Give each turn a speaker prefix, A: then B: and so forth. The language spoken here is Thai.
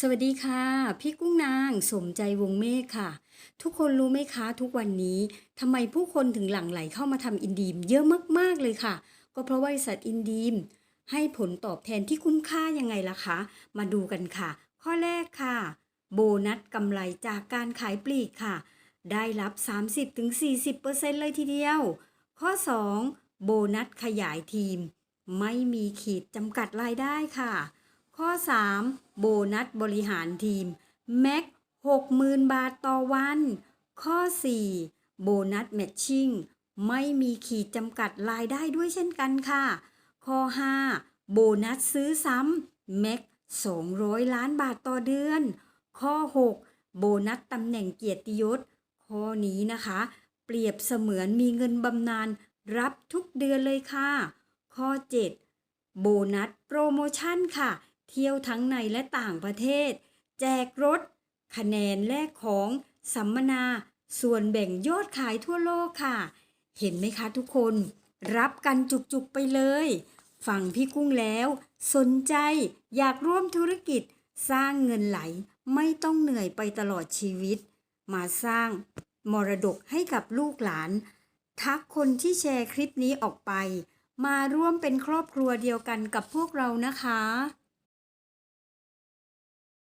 A: สวัสดีค่ะ พี่กุ้งนางสมใจวงเมฆค่ะ ทุกคนรู้ไหมคะ ทุกวันนี้ทำไมผู้คนถึงหลั่งไหลเข้ามาทำอินดีมเยอะมากๆเลยค่ะ ก็เพราะว่าบริษัทอินดีมให้ผลตอบแทนที่คุ้มค่ายังไงล่ะคะ มาดูกันค่ะ ข้อแรกค่ะ โบนัสกำไรจากการขายปลีกค่ะ ได้รับ 30-40%เลยทีเดียว ข้อ 2 โบนัสขยายทีม ไม่มีขีดจำกัดรายได้ค่ะ ข้อ 3 โบนัสบริหารทีมแม็ก60,000 บาทต่อวัน ข้อ 4 โบนัสแมทชิ่งไม่มีขีดจำกัดรายได้ด้วยเช่นกันค่ะ ข้อ 5 โบนัสซื้อซ้ำแม็ก200 ล้านบาทต่อเดือน ข้อ 6 โบนัสตำแหน่งเกียรติยศ ข้อนี้นะคะ เปรียบเสมือนมีเงินบำนาญรับทุกเดือนเลยค่ะ ข้อ 7 โบนัสโปรโมชั่นค่ะ เที่ยวทั้งในและต่างประเทศ แจกรถ คะแนนแลกของสัมมนา ส่วนแบ่งยอดขายทั่วโลกค่ะ เห็นไหมคะทุกคน รับกันจุกๆไปเลยฟังพี่กุ้งแล้ว สนใจอยากร่วมธุรกิจ สร้างเงินไหลไม่ต้องเหนื่อยไปตลอดชีวิต มาสร้างมรดกให้กับลูกหลาน ทักคนที่แชร์คลิปนี้ออกไป มาร่วมเป็นครอบครัวเดียวกันกับพวกเรานะคะ